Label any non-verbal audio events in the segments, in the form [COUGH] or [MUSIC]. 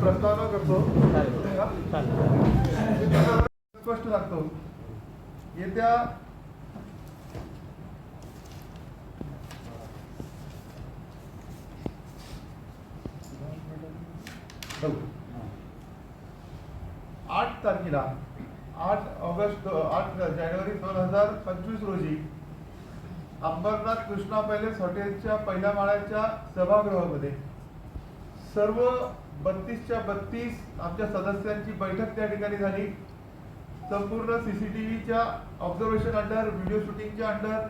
प्रस्तावना करतो. स्पष्ट येत्या आठ तारखेला आठ ऑगस्ट आठ जानेवारी दोन हजार पंचवीस रोजी अंबरनाथ कृष्णा पॅलेस हॉटेलच्या पहिल्या माळ्याच्या सभागृहामध्ये सर्व बत्तीसच्या बत्तीस आमच्या सदस्यांची बैठक त्या ठिकाणी झाली. संपूर्ण सी सी टी व्हीच्या ऑब्झर्वेशन अंडर व्हिडिओ शूटिंगच्या अंडर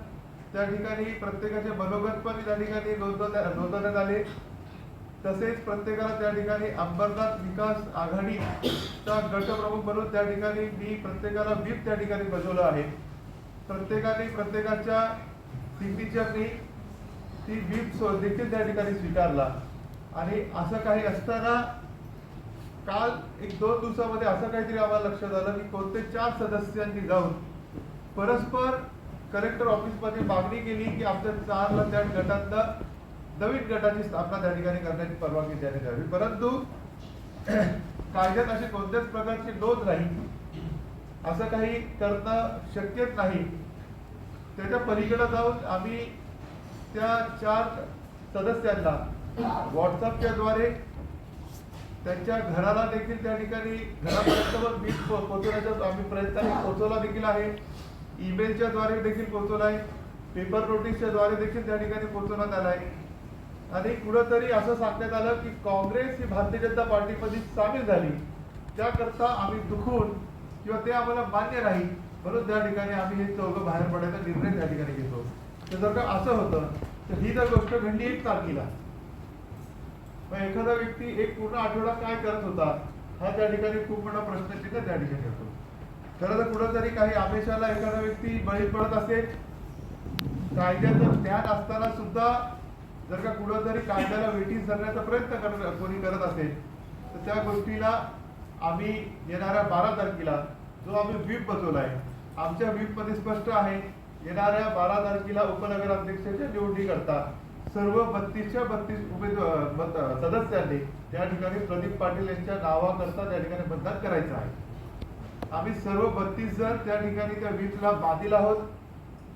त्या ठिकाणी प्रत्येकाचे मनोगत पण त्या ठिकाणी नोंदवण्यात आले. तसेच प्रत्येकाला त्या ठिकाणी अंबरनाथ विकास आघाडीचा गटप्रमुख म्हणून त्या ठिकाणी मी प्रत्येकाला व्हीप त्या ठिकाणी बजवलं आहे. प्रत्येकाने प्रत्येकाच्या सिग्नेचरनी ती व्हीप देखील त्या ठिकाणी स्वीकारला. आणि असं काही असताना काल एक दोन दिवसामध्ये असं काहीतरी आम्हाला लक्षात आलं की कोणते चार सदस्यांनी जाऊन परस्पर कलेक्टर ऑफिसमध्ये मागणी केली की आमच्या चारला त्या गटांना नवीन गटाची स्थापना त्या ठिकाणी करण्याची परवानगी देण्यात यावी. परंतु कायद्यात अशी कोणत्याच प्रकारची नोंद नाही. असं काही करणं शक्यच नाही. त्याच्या पलीकडे जाऊन आम्ही त्या चार सदस्यांना व्हॉट्सअपच्या द्वारे त्यांच्या घराला देखील त्या ठिकाणी घरापर्यंत पण वीज पोहोचवण्याचा आम्ही प्रयत्न पोहोचवला देखील आहे. ईमेलच्या द्वारे देखील पोहोचवला आहे पेपर नोटीसच्या द्वारे देखील त्या ठिकाणी पोहोचवण्यात आला आहे आणि कुठंतरी असं सांगण्यात आलं की काँग्रेस ही भारतीय जनता पार्टीमध्ये सामील झाली. त्याकरता आम्ही दुखून किंवा ते आम्हाला मान्य नाही म्हणून त्या ठिकाणी आम्ही हे चौघं बाहेर पडायचा निर्णय त्या ठिकाणी घेतो. तर जर का असं होतं तर ही जर गोष्ट घडली एक तारखेला. मग एखादा व्यक्ती एक पूर्ण आठवडा काय करत होता हा त्या ठिकाणी खूप मोठा प्रश्नचिन्ह त्या ठिकाणी होतो खरं तर कुठंतरी काही आमिषाला एखादा व्यक्ती बळी पडत असेल कायद्याचं ज्ञान असताना सुद्धा जर का कुठंतरी कायद्याला वेटी धरण्याचा प्रयत्न कर कोणी करत असेल तर त्या गोष्टीला आम्ही येणाऱ्या बारा तारखेला जो आम्ही व्हीप बसवलाय आमच्या व्हीपमध्ये स्पष्ट आहे येणाऱ्या बारा तारखेला उपनगराध्यक्षाच्या निवडणुकीकरता सर्व बत्तीसच्या बत्तीस उमेदवार सदस्यांनी त्या ठिकाणी प्रदीप पाटील यांच्या नावाकरता त्या ठिकाणी मतदान करायचं आहे. आम्ही सर्व बत्तीस जण त्या ठिकाणी त्या वीजला बांधील आहोत.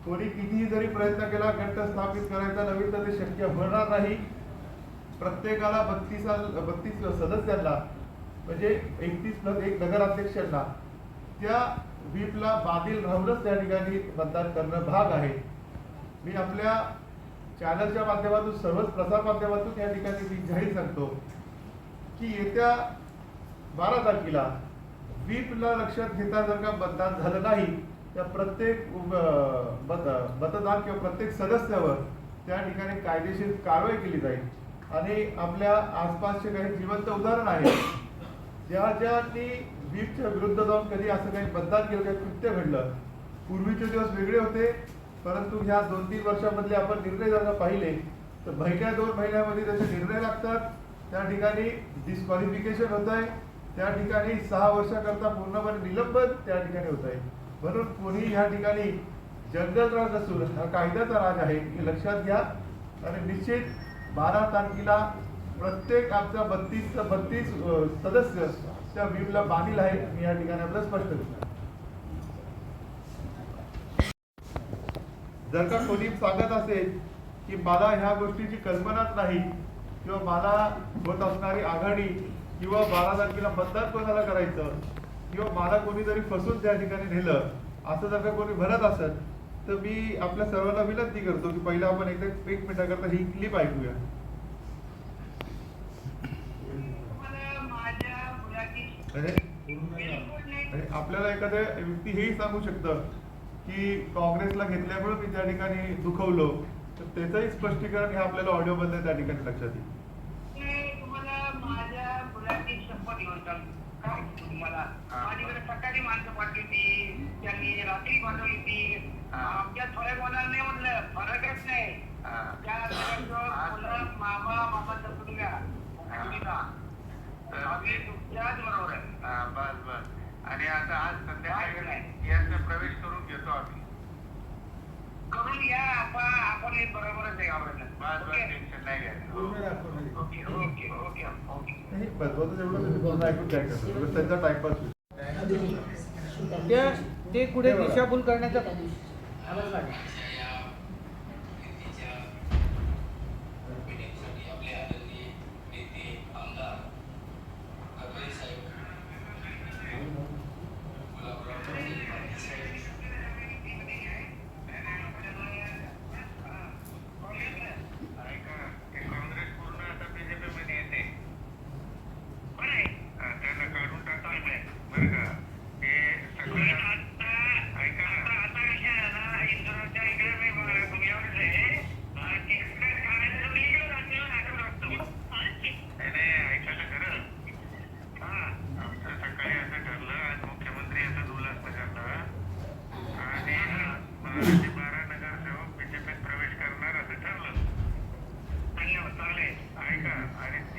कोणी कितीही जरी प्रयत्न केला गट स्थापित करायचा नवीन तर ते शक्य होणार नाही. प्रत्येकाला बत्तीस बत्तीस सदस्यांना म्हणजे एकतीस प्लस एक नगराध्यक्षांना त्या व्हीपला बांधील राहूनच त्या ठिकाणी मतदान करणं भाग आहे. मी आपल्या चॅनलच्या माध्यमातून सर्वच प्रसार माध्यमातून या ठिकाणी मी जाहीर सांगतो की येत्या बारा तारखेला व्हीपला लक्षात घेता जर का मतदान झालं नाही त्या प्रत्येक मतदान किंवा प्रत्येक सदस्यावर त्या ठिकाणी कायदेशीर कारवाई केली जाईल. आणि आपल्या आसपासचे काही जिवंत उदाहरण आहे ज्या ज्यांनी व्हीपच्या विरुद्ध जाऊन कधी असं काही मतदान केलं काही कृत्य घडलं पूर्वीचे दिवस वेगळे होते परंतु ह्या दोन तीन वर्षामधले आपण निर्णय जर पाहिले तर महिन्या दोन महिन्यामध्ये त्याचे निर्णय लागतात. त्या ठिकाणी डिस्क्वालिफिकेशन होत आहे त्या ठिकाणी सहा वर्षाकरता पूर्णपणे निलंबन त्या ठिकाणी होत आहे म्हणून कोणी ह्या ठिकाणी जंगल राज असून हा कायद्याचा राज आहे हे लक्षात घ्या. आणि निश्चित बारा तारखेला प्रत्येक आमचा बत्तीस बत्तीस सदस्य त्या विमला बांधील आहे मी या ठिकाणी आपल्याला स्पष्ट करतो. जर का कोणी सांगत असेल की मला ह्या गोष्टीची कल्पनाच नाही किंवा मला होत असणारी आघाडी किंवा बारा तारखेला मतदान कोणाला करायचं किंवा मला कोणीतरी फसून त्या ठिकाणी नेलं असं जर का कोणी म्हणत असेल तर मी आपल्या सर्वांना विनंती करतो की पहिला आपण एकदा एक मिनिटाकरता ही क्लिप ऐकूया. आपल्याला एखाद्या व्यक्ती हेही सांगू शकतं की काँग्रेसला घेतल्यामुळे मी त्या ठिकाणी दुखवलो. तर त्याचंही स्पष्टीकरण हे आपल्याला ऑडिओ बद्दल त्या ठिकाणी लक्षात येईल. माणसं त्यांनी रात्री आमच्या थोड्या कोणाला नाही. नाही मामा बरोबर. आहे बस बस. आणि आता आज सध्या यांचा प्रवेश करून घेतो आम्ही. करून घ्या आपा आपण हे बरोबरच आहे बस बस नाही घ्यायचं. Okay okay okay okay. नाही, एवढं ऐकून काय त्यांचा टाइमपास ते कुठे दिशाभूल करण्याचा America. I didn't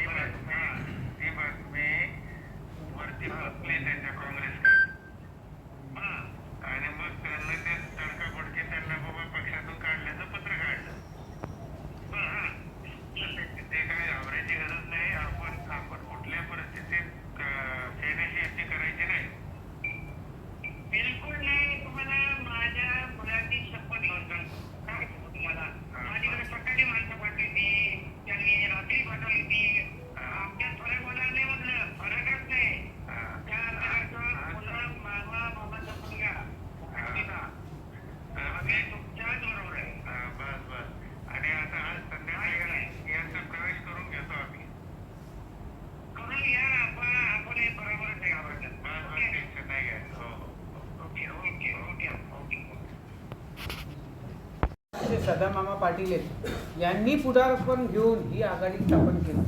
पाटील आहेत. यांनी पुढारपण घेऊन ही आघाडी स्थापन केली.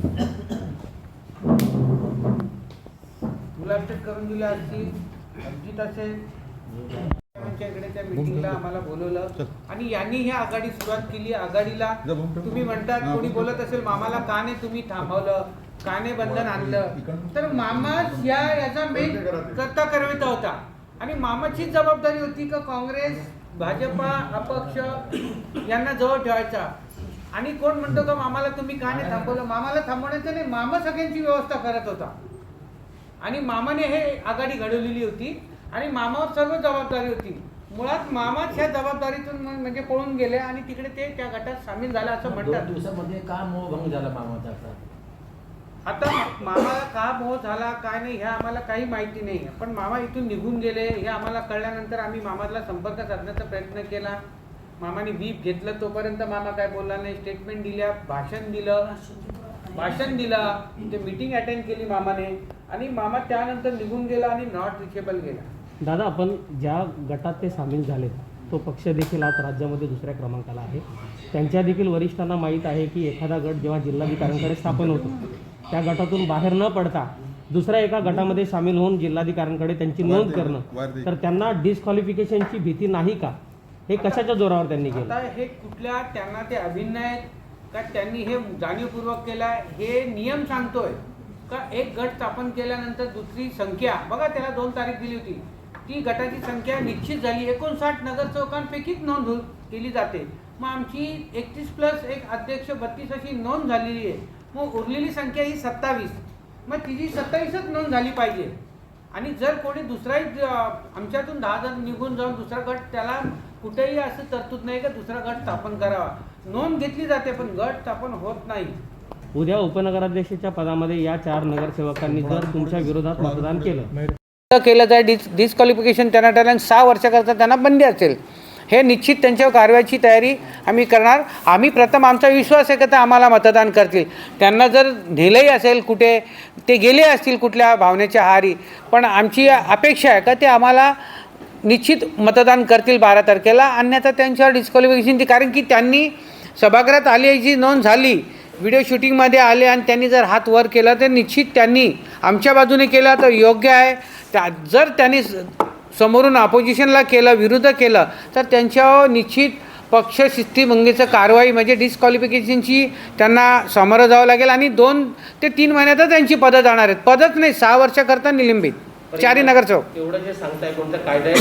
मुलाखत करून दिल्या असतील अजित असेल त्या मिटिंगला आम्हाला बोलवलं. आणि यांनी ही आघाडी सुरुवात केली. आघाडीला तुम्ही म्हणतात कोणी बोलत असेल मामाला का नाही तुम्ही थांबवलं का नाही बंधन आणलं. तर मामा या याचा मेन करता करविता होता. आणि मामाचीच जबाबदारी होती का काँग्रेस भाजपा अपक्ष यांना जवळ ठेवायचा. आणि कोण म्हणतो का मामाला तुम्ही का नाही थांबवलं? मामाला थांबवण्याचं नाही मामा सगळ्यांची व्यवस्था करत होता. आणि मामाने हे आघाडी घडवलेली होती आणि मामावर सर्व जबाबदारी होती. मुळात मामाच ह्या जबाबदारीतून म्हणजे पळून गेले आणि तिकडे ते त्या गटात सामील झाले असं म्हणतात. दिवसामध्ये का मोहभंग झाला मामाचा? आता मामाला का मोह झाला काय नाही हे आम्हाला काही माहिती नाही. पण मामा इथून निघून गेले हे आम्हाला कळल्यानंतर आम्ही मामाला संपर्क साधण्याचा प्रयत्न केला. मामाने वीप घेतलं तोपर्यंत मामा काय बोलला नाही. स्टेटमेंट दिल्या भाषण दिलं. भाषण दिलं. ते मीटिंग अटेंड केली मामाने. आणि मामा त्यानंतर निघून गेला आणि नॉट रिचेबल गेला. दादा आपण ज्या गटात ते सामील झाले तो पक्ष देखील आज राज्यामध्ये दुसऱ्या क्रमांकाला आहे. त्यांच्या देखील वरिष्ठांना माहीत आहे की एखादा गट जेव्हा जिल्हाधिकाऱ्यांकडे स्थापन होतो त्या गटातून बाहेर न पडता दुसऱ्या एका गटामध्ये सामील होऊन जिल्हाधिकाऱ्यांकडे त्यांची नोंद करणं. तर त्यांना डिस्क्वालिफिकेशनची भीती नाही का? हे कशाच्या जोरावर त्यांनी केलं? आता हे कुठल्या त्यांना ते अभिन्न आहेत का? त्यांनी हे जाणीवपूर्वक केलाय? हे नियम सांगतोय का? एक गट स्थापन केल्यानंतर दुसरी संख्या बघा त्याला दोन तारीख दिली होती. ती गटाची संख्या निश्चित झाली. एकोणसाठ नगरसेवकांपैकीच नोंद हो- केली जाते. मग आमची एकतीस प्लस एक अध्यक्ष बत्तीस अशी नोंद झालेली आहे. मग उरलेली संख्या ही सत्तावीस. मग तिची सत्तावीसच नोंद झाली पाहिजे. आणि जर कोणी दुसराही आमच्यातून दहा जण निघून जाऊन दुसरा गट त्याला कुठेही असं तरतूद नाही का दुसरा गट स्थापन करावा. नोंद घेतली जाते पण गट स्थापन होत नाही. उद्या उपनगराध्यक्षाच्या पदामध्ये या चार नगरसेवकांनी जर तुमच्या विरोधात मतदान केलं. केलं जाईल डिस डिस्क्वालिफिकेशन त्यांना त्याला सहा वर्षाकरता त्यांना बंदी असेल. हे निश्चित त्यांच्यावर कारवाईची तयारी आम्ही करणार. आम्ही प्रथम आमचा विश्वास आहे का ते आम्हाला मतदान करतील. त्यांना जर नेलंही असेल कुठे ते गेले असतील कुठल्या भावनेच्या हारी पण आमची अपेक्षा आहे का ते आम्हाला निश्चित मतदान करतील बारा तारखेला. अन्यथा त्यांच्यावर डिस्क्वालिफिकेशनची कारण की त्यांनी सभागृहात आली जी नोंद झाली व्हिडिओ शूटिंगमध्ये आले आणि त्यांनी जर हात वर केला तर निश्चित त्यांनी आमच्या बाजूने केला तर योग्य आहे. त्या जर त्यांनी स- समोरून अपोजिशनला केलं विरुद्ध केलं तर त्यांच्यावर निश्चित पक्ष शिस्तीभंगीचं कारवाई म्हणजे डिस्क्वालिफिकेशनची त्यांना सामोरं जावं लागेल आणि दोन ते तीन महिन्यातच त्यांची पदं जाणार आहेत. पदच नाही सहा वर्षाकरता निलंबित. चारही नगरसेवक. एवढं जे सांगताय कोणत्या कायदे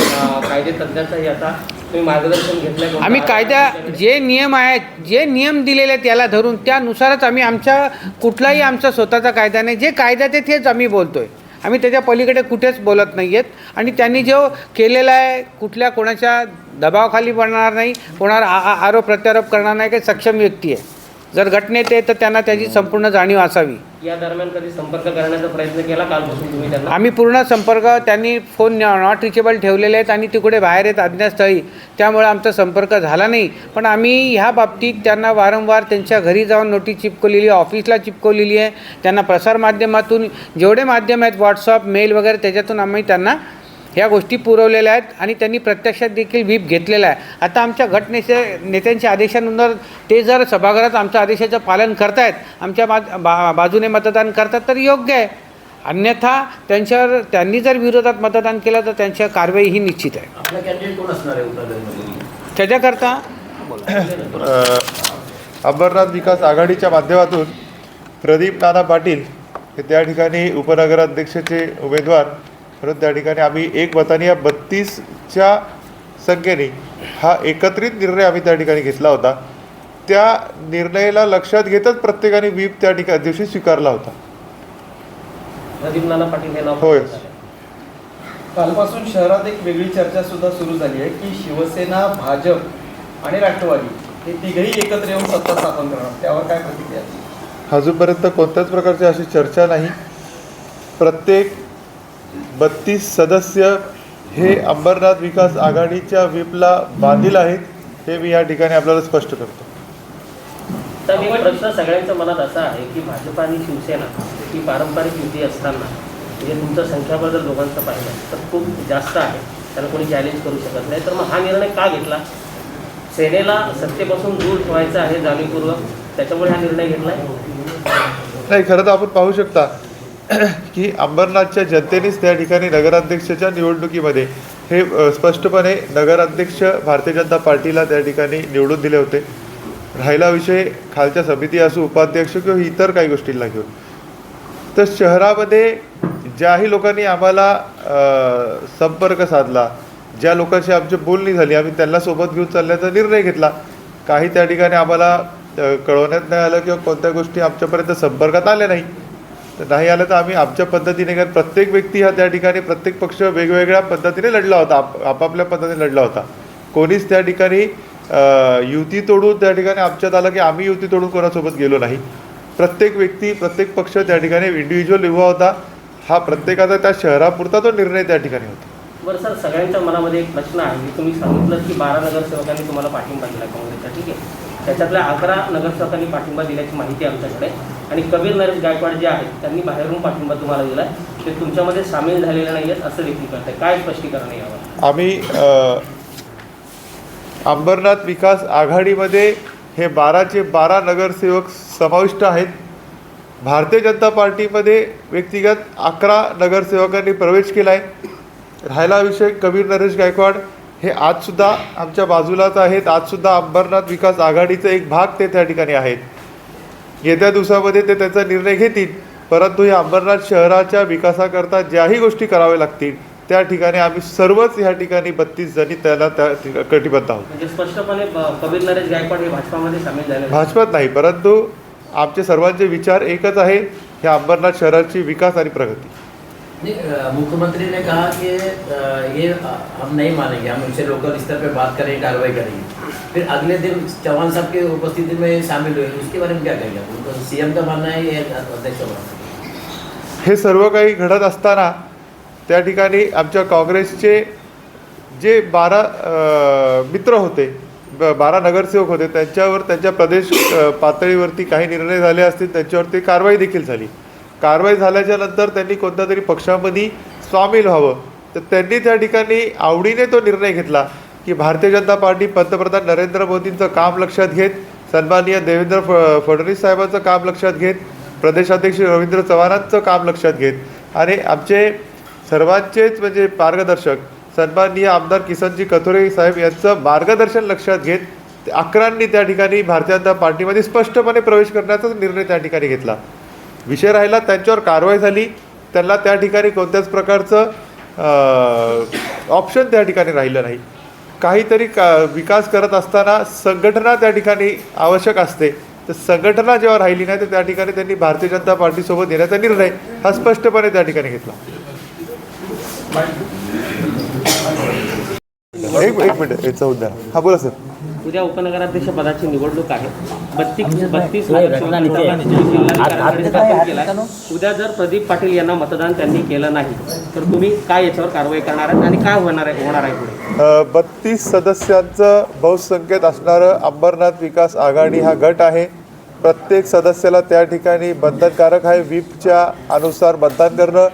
कायदे आता तुम्ही मार्गदर्शन कोणत्या आम्ही कायदा? जे नियम आहेत जे नियम दिलेले आहेत त्याला धरून त्यानुसारच आम्ही आमच्या कुठलाही आमचा स्वतःचा कायदा नाही. जे कायद्यात आहे तेच आम्ही बोलतोय. आम्ही त्याच्या पलीकडे कुठेच बोलत नाही आहेत आणि त्यांनी जो केलेला आहे कुठल्या कोणाच्या दबावाखाली पडणार नाही कोणावर आ- आरोप प्रत्यारोप करणार नाही काही सक्षम व्यक्ती आहे. जर घटनेत आहे तर त्यांना त्याची संपूर्ण जाणीव असावी. या दरम्यान कधी संपर्क करण्याचा प्रयत्न केला कालपासून तुम्ही त्यांना? आम्ही पूर्ण संपर्क त्यांनी फोन नॉट रिचेबल ठेवलेले आहेत आणि तिकडे बाहेर आहेत अज्ञातस्थळी. त्यामुळे आमचा संपर्क झाला नाही. पण आम्ही ह्या बाबतीत त्यांना वारंवार त्यांच्या घरी जाऊन नोटीस चिपकवलेली आहे ऑफिसला चिपकवलेली आहे. त्यांना प्रसारमाध्यमातून जेवढे माध्यम आहेत व्हॉट्सअप मेल वगैरे त्याच्यातून आम्ही त्यांना ह्या गोष्टी पुरवलेल्या आहेत आणि त्यांनी प्रत्यक्षात देखील व्हीप घेतलेला आहे. आता आमच्या घटनेचे नेत्यांच्या आदेशानुसार ते जर सभागृहात आमच्या आदेशाचं पालन करतायत आमच्या बा बा बाजूने मतदान करतात तर योग्य आहे. अन्यथा त्यांच्यावर त्यांनी जर विरोधात मतदान केलं तर त्यांच्या कारवाई ही निश्चित आहे. त्याच्याकरता अ, अंबरनाथ विकास आघाडीच्या माध्यमातून प्रदीप नाना पाटील हे त्या ठिकाणी उपनगराध्यक्षाचे उमेदवार परंतु त्या ठिकाणी आम्ही एक मताने या बत्तीसच्या संख्येने हा एकत्रित निर्णय आम्ही त्या ठिकाणी घेतला होता. त्या निर्णयाला लक्षात घेतच प्रत्येकाने व्हीप त्या ठिकाणी दिवशी स्वीकारला होता. होय. कालपासून शहरात एक वेगळी चर्चा सुद्धा सुरू झाली आहे की शिवसेना भाजप आणि राष्ट्रवादी हे तिघही एकत्र येऊन सत्ता स्थापन करणार. त्यावर काय प्रतिक्रिया अजूनपर्यंत कोणत्याच प्रकारची अशी चर्चा नाही. प्रत्येक बत्तीस सदस्य हे अंबरनाथ विकास आघाडीच्या व्हीपला बांधील आहेत हे मी या ठिकाणी आपल्याला स्पष्ट करतो. तर प्रश्न सगळ्यांच्या मनात असा आहे की भाजप आणि शिवसेना ही पारंपरिक युती असताना म्हणजे तुमचं संख्याबळ जर दोघांचं पाहिलं तर खूप जास्त आहे. त्याला कोणी चॅलेंज करू शकत नाही. तर मग हा निर्णय का घेतला? सेनेला सत्तेपासून दूर ठेवायचा आहे जाणीवपूर्वक त्याच्यामुळे हा निर्णय घेतला नाही खरं तर आपण पाहू शकता [COUGHS] की अंबरनाथच्या जनतेनेच त्या ठिकाणी नगराध्यक्षाच्या निवडणुकीमध्ये हे स्पष्टपणे नगराध्यक्ष भारतीय जनता पार्टीला त्या ठिकाणी निवडून दिले होते. राहिला विषय खालच्या समिती असो उपाध्यक्ष किंवा इतर काही गोष्टींना घेऊन. तर शहरामध्ये ज्याही लोकांनी आम्हाला संपर्क साधला ज्या लोकांशी आमची बोलणी झाली आम्ही त्यांना सोबत घेऊन चालण्याचा निर्णय घेतला काही त्या ठिकाणी आम्हाला कळवण्यात नाही आलं किंवा कोणत्या गोष्टी आमच्यापर्यंत संपर्कात आल्या नाही. तर नाही आलं तर आम्ही आमच्या पद्धतीने कारण प्रत्येक व्यक्ती हा त्या ठिकाणी प्रत्येक पक्ष वेगवेगळ्या पद्धतीने लढला होता आप आपापल्या पद्धतीने लढला होता. कोणीच त्या ठिकाणी युती तोडून त्या ठिकाणी आमच्यात आलं की आम्ही युती तोडून कोणासोबत गेलो नाही. प्रत्येक व्यक्ती प्रत्येक पक्ष त्या ठिकाणी इंडिव्हिज्युअल उभा होता. हा प्रत्येकाचा त्या शहरापुरता तो निर्णय त्या ठिकाणी होता. बरं सर सगळ्यांच्या मनामध्ये एक प्रश्न आहे. तुम्ही सांगितलं की बारा नगरसेवकांनी तुम्हाला पाठिंबा दिला काँग्रेसचा. ठीक आहे. त्याच्यातल्या अकरा नगरसेवकांनी पाठिंबा दिल्याची माहिती आमच्याकडे. आणि कबीर नरेश गायकवाड जे आहेत त्यांनी बाहेरून पाठिंबा तुम्हाला दिला ते तुमच्यामध्ये सामील झालेले नाही आहेत असं देखील करते काय स्पष्टीकरण यावं आम्ही अंबरनाथ विकास आघाडीमध्ये हे बाराचे बारा नगरसेवक समाविष्ट आहेत. भारतीय जनता पार्टीमध्ये व्यक्तिगत अकरा नगरसेवकांनी प्रवेश केला आहे राहिला विषय कबीर नरेश गायकवाड. हे आजसुद्धा आमच्या बाजूलाच आहेत. आजसुद्धा अंबरनाथ विकास आघाडीचा एक भाग ते त्या ठिकाणी आहेत. येत्या दिवसामध्ये ते त्याचा निर्णय घेतील. परंतु या अंबरनाथ शहराच्या विकासाकरता ज्याही गोष्टी कराव्या लागतील त्या ठिकाणी आम्ही सर्वच ह्या ठिकाणी बत्तीस जणी त्याला त्या कटिबद्ध आहोत. म्हणजे स्पष्टपणे कबीर नरेश गायकवाड हे भाजपामध्ये सामील झाले. भाजपात नाही परंतु आमचे सर्वांचे विचार एकच आहे ह्या अंबरनाथ शहराची विकास आणि प्रगती. मुख्यमंत्री ने कहा कि ये हम नहीं मानेंगे हम इनसे लोकल स्तर पे बात करेंगे कार्रवाई करेंगे। फिर अगले दिन चौहान साहब की उपस्थिति में शामिल हुए उसके बारे में क्या कहेंगे? आप उनको सीएम का मानना है ये अध्यक्ष हे। सर्व काही घडत असताना त्या ठिकाणी आमच्या काँग्रेसचे जे बारा मित्र होते ब- बारा नगरसेवक होते त्यांच्यावर त्यांच्या प्रदेश पातळीवरती काही निर्णय झाले असतील त्यांच्यावरती कारवाई देखील झाली. कारवाई झाल्याच्यानंतर त्यांनी कोणत्या तरी पक्षामध्ये सामील व्हावं? तर त्यांनी त्या ठिकाणी आवडीने तो निर्णय घेतला की भारतीय जनता पार्टी पंतप्रधान नरेंद्र मोदींचं काम लक्षात घेत सन्माननीय देवेंद्र फ फडणवीस साहेबांचं काम लक्षात घेत प्रदेशाध्यक्ष रवींद्र चव्हाणांचं काम लक्षात घेत. आणि आमचे सर्वांचेच म्हणजे मार्गदर्शक सन्माननीय आमदार किसनजी कथोरे साहेब यांचं मार्गदर्शन लक्षात घेत अकरांनी त्या ठिकाणी भारतीय जनता पार्टीमध्ये स्पष्टपणे प्रवेश करण्याचा निर्णय त्या ठिकाणी घेतला. विषय राहिला त्यांच्यावर कारवाई झाली. त्यांना त्या ठिकाणी कोणत्याच प्रकारचं ऑप्शन त्या ठिकाणी राहिलं नाही. काहीतरी का विकास करत असताना संघटना त्या ठिकाणी आवश्यक असते. तर संघटना जेव्हा राहिली नाही तर त्या ठिकाणी त्यांनी भारतीय जनता पार्टीसोबत येण्याचा निर्णय हा स्पष्टपणे त्या ठिकाणी घेतला. एक एक मिनिट याचा उद्या हा बोला सर. उद्या उपनगराध्यक्ष पदाची निवडणूक आहे. बत्तीस बत्तीस. उद्या जर प्रदीप पाटील यांना मतदान त्यांनी केलं नाही तर तुम्ही काय याच्यावर कारवाई करणार आहात आणि काय होणार आहे होणार आहे पुढे? बत्तीस सदस्यांचं बहुसंख्येत असणारं अंबरनाथ विकास आघाडी हा गट आहे. प्रत्येक सदस्याला त्या ठिकाणी बंधनकारक आहे. व्हीपच्या अनुसार मतदान करणं.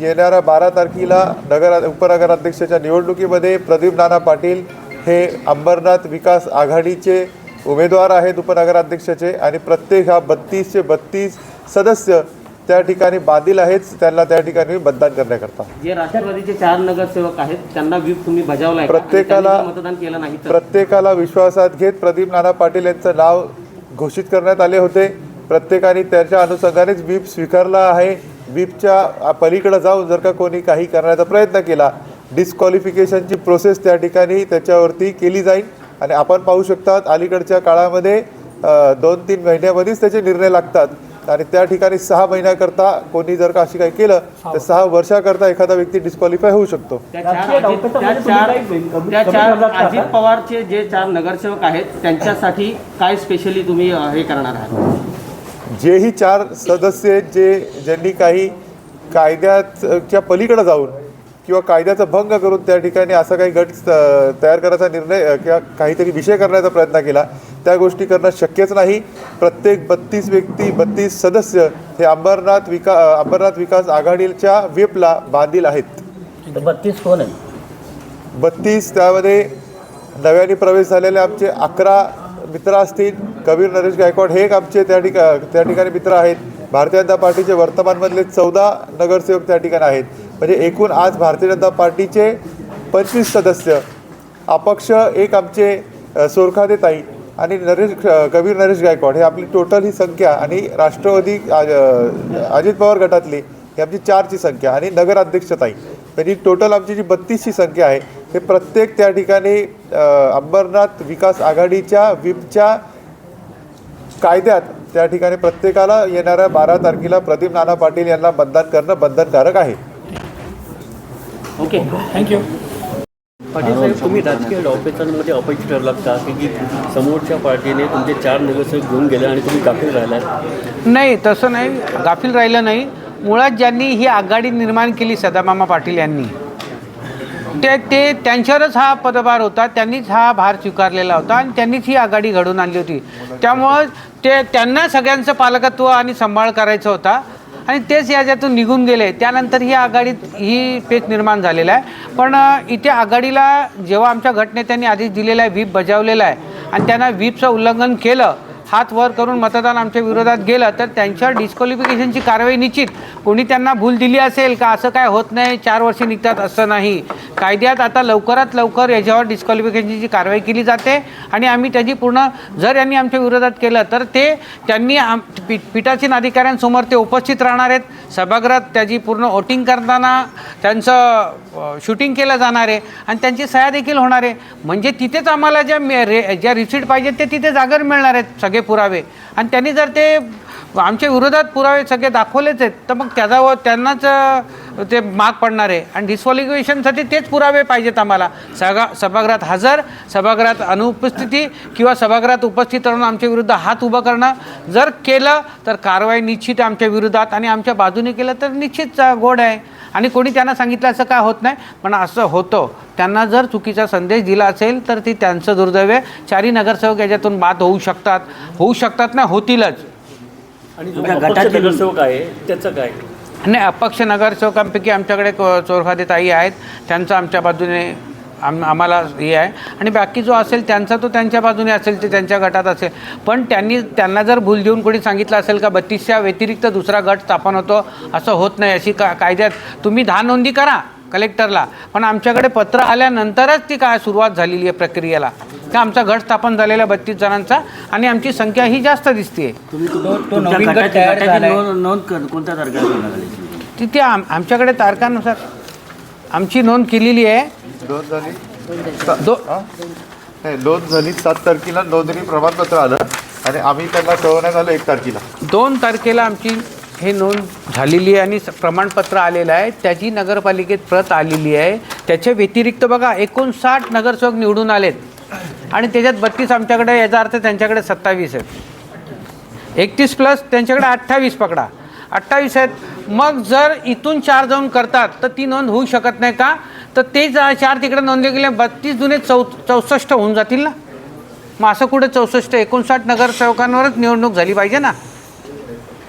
येणाऱ्या बारा तारखेला नगर उपनगराध्यक्षाच्या निवडणुकीमध्ये प्रदीप नाना पाटील हे अंबरनाथ विकास आघाडीचे उमेदवार आहेत उपनगराध्यक्षाचे आणि प्रत्येक हा बत्तीसचे बत्तीस सदस्य त्या ठिकाणी बांधील आहेत त्यांना त्या ठिकाणी मतदान करण्याकरता. जे राष्ट्रवादीचे चार नगरसेवक आहेत त्यांना व्हीप तुम्ही? आणि प्रत्येकाला- मतदान केलं नाही प्रत्येकाला विश्वासात घेत प्रदीप नाना पाटील यांचं नाव घोषित करण्यात आले होते. प्रत्येकाने त्याच्या अनुषंगानेच व्हीप स्वीकारला आहे. व्हीपच्या पलीकडे जाऊन जर का कोणी काही करण्याचा प्रयत्न केला डिस्क्वालिफिकेशनची प्रोसेस त्या ठिकाणी त्याच्यावरती केली जाईल. आणि आपण पाहू शकतात अलीकडच्या काळामध्ये दोन तीन महिन्यामध्येच त्याचे निर्णय लागतात. आणि त्या ठिकाणी सहा महिन्याकरता कोणी जर का अशी काही केलं तर सहा वर्षाकरता एखादा व्यक्ती डिस्क्वालिफाय होऊ शकतो. त्या चार अजित- अजित पवारचे जे चार नगरसेवक आहेत त्यांच्यासाठी काय स्पेशली तुम्ही हे करणार आहात? जेही चार सदस्य आहेत, जे ज्यांनी काही कायद्याच्या पलीकडे जाऊन किंवा कायद्याचा भंग करून त्या ठिकाणी असा काही गट तयार करायचा निर्णय किंवा काहीतरी विषय करण्याचा प्रयत्न केला त्या गोष्टी करणं शक्यच नाही. प्रत्येक बत्तीस व्यक्ती बत्तीस सदस्य हे अंबरनाथ विका अंबरनाथ विकास आघाडीच्या व्हीपला बांधील आहेत. बत्तीस कोण आहे बत्तीस त्यामध्ये नव्याने प्रवेश झालेले आमचे अकरा मित्र असतील. कबीर नरेश गायकवाड हे एक आमचे त्या ठिका त्या ठिकाणी मित्र आहेत. भारतीय जनता पार्टीचे वर्तमानमधले चौदा नगरसेवक त्या ठिकाणी आहेत. म्हणजे एकूण आज भारतीय जनता पार्टीचे पंचवीस सदस्य अपक्ष एक आमचे सोरखादे ताई आणि नरेश कबीर नरेश गायकवाड हे आपली टोटल ही संख्या आणि राष्ट्रवादी अजित पवार गटातली ही आमची चारची संख्या आणि नगराध्यक्ष ताई. म्हणजे टोटल आमची जी बत्तीसची संख्या आहे हे प्रत्येक त्या ठिकाणी अंबरनाथ विकास आघाडीच्या विपच्या कायद्यात त्या ठिकाणी प्रत्येकाला येणाऱ्या बारा तारखेला प्रदीप नाना पाटील यांना बंधन करणं बंधनकारक आहे. ओके पाटील साहेब तुम्ही राजकीय डावपेचांमध्ये अपयशी ठरलात का? की की समोरच्या पार्टीने तुमचे चार नगरसेवक घेऊन गेले आणि तुम्ही गाफील राहिलात? नाही तसं नाही. गाफील राहिलं नाही. मुळात ज्यांनी ही आघाडी निर्माण केली सदामामा पाटील यांनी ते ते त्यांच्यावरच हा पदभार होता. त्यांनीच हा भार स्वीकारलेला होता आणि त्यांनीच ही आघाडी घडवून आणली होती. त्यामुळं ते त्यांना सगळ्यांचं पालकत्व आणि सांभाळ करायचं होता. आणि तेच याच्यातून निघून गेले त्यानंतर ही आघाडीत ही पेच निर्माण झालेला आहे. पण इथे आघाडीला जेव्हा आमच्या घटनेत्यांनी आधीच दिलेला आहे व्हीप बजावलेला आहे आणि त्यांना व्हीपचं उल्लंघन केलं हात वर करून मतदान आमच्या विरोधात गेलं तर त्यांच्यावर डिस्क्वालिफिकेशनची कारवाई निश्चित. कोणी त्यांना भूल दिली असेल का असं काय होत नाही चार वर्षे निघतात असं नाही. कायद्यात आता लवकरात लवकर याच्यावर डिस्क्वालिफिकेशनची कारवाई केली जाते. आणि आम्ही त्याची पूर्ण जर यांनी आमच्या विरोधात केलं तर ते त्यांनी आम पी पीठासीन अधिकाऱ्यांसमोर ते उपस्थित राहणार आहेत. सभागृहात त्याची पूर्ण वोटिंग करताना त्यांचं शूटिंग केलं जाणार आहे. आणि त्यांची सह्या देखील होणार आहे. म्हणजे तिथेच आम्हाला ज्या मे- रे ज्या रिसीट पाहिजेत ते तिथे जागर मिळणार आहेत सगळे पुरावे. आणि त्यांनी जर ते आमच्या विरोधात पुरावे सगळे दाखवलेच आहेत. तर मग त्याच्यावर त्यांनाच ते माग पडणार आहे. आणि डिस्क्वालिफिकेशनसाठी तेच पुरावे पाहिजेत आम्हाला. सगा सभागृहात हजर सभागृहात अनुपस्थिती किंवा सभागृहात उपस्थित राहून आमच्या विरुद्ध हात उभं करणं. जर केलं तर कारवाई निश्चित आमच्या विरोधात आणि आमच्या बाजूने केलं तर निश्चित गोड आहे. आणि कोणी त्यांना सांगितलं असं काय होत नाही? पण असं होतं. त्यांना जर चुकीचा संदेश दिला असेल तर ती त्यांचं दुर्दैव चारी चारही नगरसेवक याच्यातून बाद होऊ शकतात. होऊ शकतात ना? होतीलच. आणि जो तुमच्या अपक्ष गटातील- नगरसेवक आहे त्याचं काय? नाही अपक्ष नगरसेवकांपैकी आमच्याकडे क- चोरखाते ताई आहेत. त्यांचं आमच्या बाजूने आम आम्हाला हे आहे. आणि बाकी जो असेल त्यांचा तो त्यांच्या बाजूने असेल ते त्यांच्या गटात असेल. पण त्यांनी त्यांना जर भूल देऊन कोणी सांगितलं असेल का बत्तीसच्या व्यतिरिक्त दुसरा गट स्थापन होतो असं होत नाही. अशी का कायद्यात तुम्ही दहा नोंदी करा. कलेक्टरला. पण आमच्याकडे पत्र आल्यानंतरच ती काय सुरुवात झालेली आहे प्रक्रियेला. का आमचा गट स्थापन झालेला बत्तीस जणांचा आणि आमची संख्या ही जास्त दिसते तिथे आम आमच्याकडे तारखानुसार आमची नोंद केलेली आहे. नोंद झाली. दो हा? नाही नोंद झाली. सात तारखेला नोंदणी प्रमाणपत्र आलं आणि आम्ही त्यांना कळवण्यात आलं एक तारखेला. दोन तारखेला आमची हे नोंद झालेली आहे आणि स- प्रमाणपत्र आलेलं आहे. त्याची नगरपालिकेत प्रत आलेली आहे. त्याच्या व्यतिरिक्त बघा एकोणसाठ नगरसेवक निवडून आलेत. आणि त्याच्यात बत्तीस आमच्याकडे याचा अर्थ त्यांच्याकडे सत्तावीस आहेत. एकतीस प्लस त्यांच्याकडे अठ्ठावीस पकडा. अठ्ठावीस आहेत. मग जर इथून चार जाऊन करतात तर ती नोंद होऊ शकत नाही का? तर ते चार तिकडे नोंदले गेले बत्तीस जुने चौ चौसष्ट होऊन जातील ना? मग असं कुठे चौसष्ट एकोणसाठ नगरसेवकांवरच निवडणूक झाली पाहिजे ना?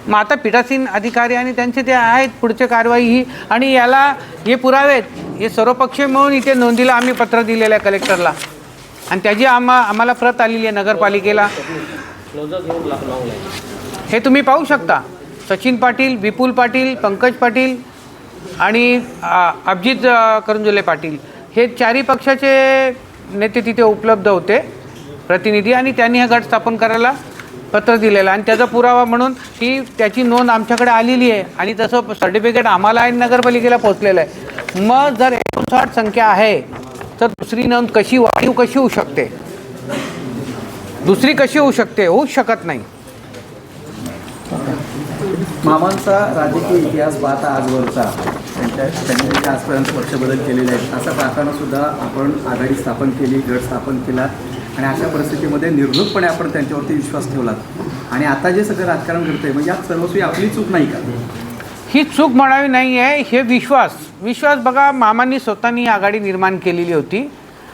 मग आता पीठासीन अधिकारी आणि त्यांचे ते आहेत पुढचे कारवाई ही आणि याला हे पुरावे आहेत. हे सर्वपक्षीय मिळून इथे नोंदीला आम्ही पत्र दिलेलं आहे कलेक्टरला. आणि त्याची आम्हा आम्हाला प्रत आलेली आहे नगरपालिकेला. हे तुम्ही पाहू शकता. सचिन पाटील विपुल पाटील पंकज पाटील आणि अभिजित करंजुले पाटील. हे चारही पक्षाचे नेते तिथे उपलब्ध होते. प्रतिनिधी आणि त्यांनी हा गट स्थापन करायला. पत्र दिलेलं आहे. आणि त्याचा पुरावा म्हणून की त्याची नोंद आमच्याकडे आलेली आहे. आणि तसं सर्टिफिकेट आम्हाला आणि नगरपालिकेला पोहोचलेलं आहे. मग जर एकोणसाठ संख्या आहे तर दुसरी नोंद कशी वाढीव कशी होऊ शकते? दुसरी कशी होऊ शकते? होऊच शकत नाही. मामांचा राजकीय इतिहास पाहता आजवरचा. त्यांच्या त्यांनी आजपर्यंत पक्ष बदल केलेले आहेत. असा पाहताना सुद्धा आपण आघाडी स्थापन केली गट स्थापन केला. आणि अशा परिस्थितीमध्ये निर्धूकपणे आपण त्यांच्यावरती विश्वास ठेवलात. आणि आता जे सगळं राजकारण करतंय म्हणजे यात सर्वस्वी आपली चूक नाही का? ही चूक म्हणावी नाही आहे हे विश्वास. विश्वास बघा मामांनी स्वतःनी आघाडी निर्माण केलेली होती.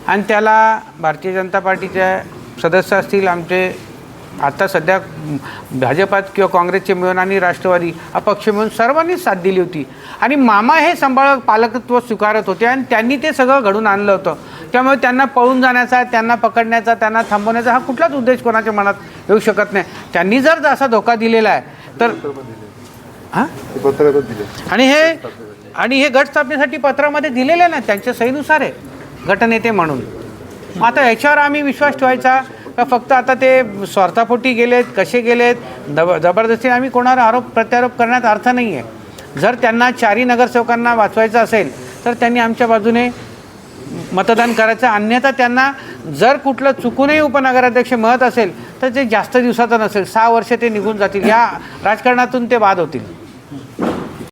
आणि त्याला भारतीय जनता पार्टीच्या सदस्य असतील आमचे आता सध्या भाजपात किंवा काँग्रेसचे मिळून आणि राष्ट्रवादी अपक्ष मिळून सर्वांनीच साथ दिली होती. आणि मामा हे सांभाळ पालकत्व स्वीकारत होते आणि त्यांनी ते सगळं घडून आणलं होतं. त्यामुळे त्यांना पळून जाण्याचा त्यांना पकडण्याचा त्यांना थांबवण्याचा हा कुठलाच उद्देश कोणाच्या मनात येऊ शकत नाही. त्यांनी जर असा धोका दिलेला आहे तर हां? आणि हे आणि हे गट स्थापनेसाठी पत्रामध्ये दिलेले ना त्यांच्या सहीनुसार आहे गटनेते म्हणून. आता याच्यावर आम्ही विश्वास ठेवायचा. का फक्त आता ते स्वार्थापोटी गेलेत कसे गेलेत? दब जबरदस्ती आम्ही कोणावर आरोप प्रत्यारोप करण्यात अर्थ नाही आहे जर त्यांना चारही नगरसेवकांना वाचवायचं असेल तर त्यांनी आमच्या बाजूने मतदान करायचं. अन्यथा त्यांना जर कुठलं चुकूनही उपनगराध्यक्ष मत असेल तर ते जास्त दिवसाचं नसेल. सहा वर्ष ते निघून जातील. या राजकारणातून ते बाद होतील.